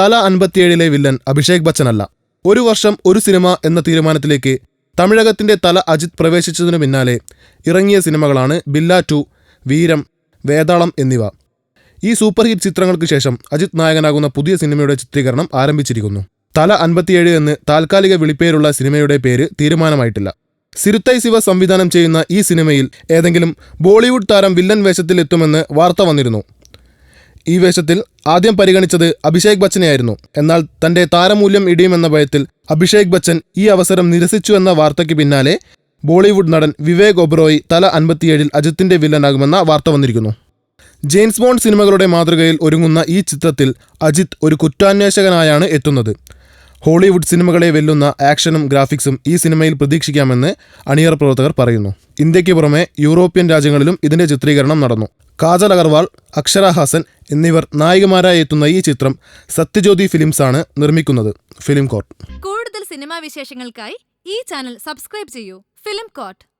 തല അൻപത്തിയേഴിലെ വില്ലൻ അഭിഷേക് ബച്ചനല്ല. ഒരു വർഷം ഒരു സിനിമ എന്ന തീരുമാനത്തിലേക്ക് തമിഴകത്തിന്റെ തല അജിത് പ്രവേശിച്ചതിനു പിന്നാലെ ഇറങ്ങിയ സിനിമകളാണ് ബില്ല ടു വീരം വേതാളം എന്നിവ. ഈ സൂപ്പർ ഹിറ്റ് ചിത്രങ്ങൾക്ക് ശേഷം അജിത് നായകനാകുന്ന പുതിയ സിനിമയുടെ ചിത്രീകരണം ആരംഭിച്ചിരിക്കുന്നു. തല അൻപത്തിയേഴ് എന്ന് താൽക്കാലിക വിളിപ്പേരുള്ള സിനിമയുടെ പേര് തീരുമാനമായിട്ടില്ല. സിരുത്തൈ ശിവ സംവിധാനം ചെയ്യുന്ന ഈ സിനിമയിൽ ഏതെങ്കിലും ബോളിവുഡ് താരം വില്ലൻ വേഷത്തിൽ എത്തുമെന്ന് വാർത്ത വന്നിരുന്നു. ഈ വേഷത്തിൽ ആദ്യം പരിഗണിച്ചത് അഭിഷേക് ബച്ചനെയായിരുന്നു. എന്നാൽ തന്റെ താരമൂല്യം ഇടിയുമെന്ന ഭയത്തിൽ അഭിഷേക് ബച്ചൻ ഈ അവസരം നിരസിച്ചു എന്ന വാർത്തയ്ക്ക് പിന്നാലെ ബോളിവുഡ് നടൻ വിവേക് ഒബ്രോയി തല അൻപത്തിയേഴിൽ അജിത്തിന്റെ വില്ലനാകുമെന്ന വാർത്ത വന്നിരിക്കുന്നു. ജെയിംസ് ബോണ്ട് സിനിമകളുടെ മാതൃകയിൽ ഒരുങ്ങുന്ന ഈ ചിത്രത്തിൽ അജിത് ഒരു കുറ്റാന്വേഷകനായാണ് എത്തുന്നത്. ഹോളിവുഡ് സിനിമകളെ വെല്ലുന്ന ആക്ഷനും ഗ്രാഫിക്സും ഈ സിനിമയിൽ പ്രതീക്ഷിക്കാമെന്ന് അണിയറ പ്രവർത്തകർ പറയുന്നു. ഇന്ത്യയ്ക്ക് പുറമെ യൂറോപ്യൻ രാജ്യങ്ങളിലും ഇതിന്റെ ചിത്രീകരണം നടന്നു. കാജൽ അഗർവാൾ അക്ഷര ഹാസൻ എന്നിവർ നായികമാരായി എത്തുന്ന ഈ ചിത്രം സത്യജ്യോതി ഫിലിംസ് ആണ് നിർമ്മിക്കുന്നത്. Film Court. കൂടുതൽ സിനിമാ വിശേഷങ്ങൾക്കായി ഈ ചാനൽ സബ്സ്ക്രൈബ് ചെയ്യൂ. Film court